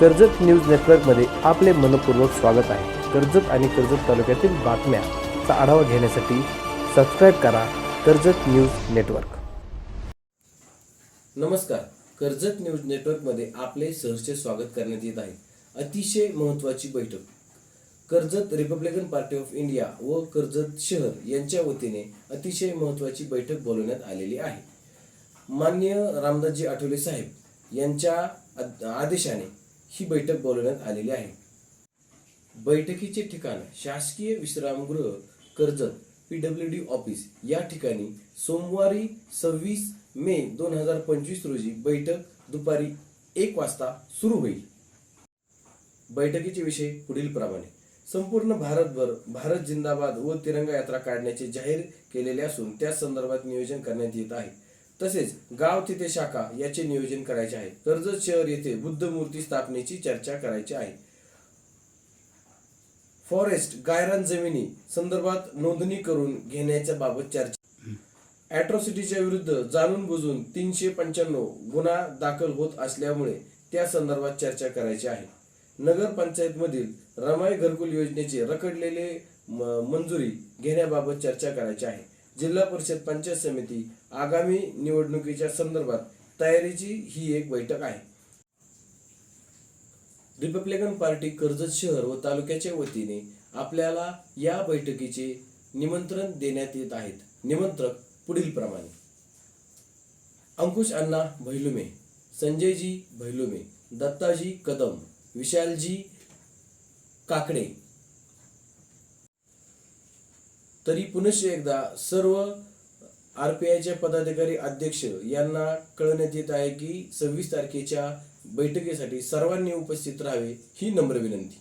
Karjat news नेटवर्कमध्ये आपले मनपूर्वक स्वागत आहे. कर्जत आणि कर्जत तालुक्यातील बातम्याचा आढावा घेण्यासाठी सबस्क्राईब करा कर्जत न्यूज नेटवर्क. नमस्कार. कर्जत न्यूज नेटवर्कमध्ये आपले सहर्ष स्वागत करण्यात येत आहे. अतिशय महत्त्वाची बैठक. Karjat Republican party of India व कर्जत शहर यांच्या वतीने अतिशय महत्त्वाची बैठक बोलवण्यात आलेली आहे. मान्य रामदासजी आठवले साहेब यांच्या आदेशाने ही बैठक बोलवण्यात आलेली आहे. बैठकीचे ठिकाण शासकीय विश्रामगृह Karjat P W D office या ठिकाणी सोमवारी सव्वीस मे दोन हजार पंचवीस रोजी बैठक दुपारी एक वाजता सुरू होईल. बैठकीचे विषय पुढील प्रमाणे. संपूर्ण भारतभर भारत जिंदाबाद व तिरंगा यात्रा काढण्याचे जाहीर केलेले असून त्या संदर्भात नियोजन करण्यात येत आहे. तसेच गाव तिथे शाखा याचे नियोजन करायचे आहे. कर्जत शहर येथे बुद्ध मूर्ती स्थापनेची चर्चा करायची आहे. फॉरेस्ट गायरान जमिनी संदर्भात नोंदणी करून घेण्याच्या बाबत चर्चा. अॅट्रॉसिटीच्या विरुद्ध जाणून बुजून तीनशे पंच्याण्णव गुन्हा दाखल होत असल्यामुळे त्या संदर्भात चर्चा करायची आहे. नगर रमाई घरकुल योजनेचे रखडलेले म- मंजुरी घेण्याबाबत चर्चा करायची आहे. जिल्हा परिषद पंचायत समिती आगामी निवडणुकीच्या संदर्भात तयारीची ही एक बैठक आहे. रिपब्लिकन पार्टी कर्जत शहर व तालुक्याच्या वतीने आपल्याला या बैठकीचे निमंत्रण देण्यात येत आहेत. निमंत्रक पुढील प्रमाणे. अंकुश अण्णा भैलुमे संजयजी भैलुमे दत्ताजी कदम विशालजी काकडे तरी पुनश्च एकदा सर्व आर पी आयचे पदाधिकारी अध्यक्ष यांना कळवण्यात येत आहे की सव्वीस तारखेच्या बैठकीसाठी सर्वांनी उपस्थित राहावे ही नम्र विनंती.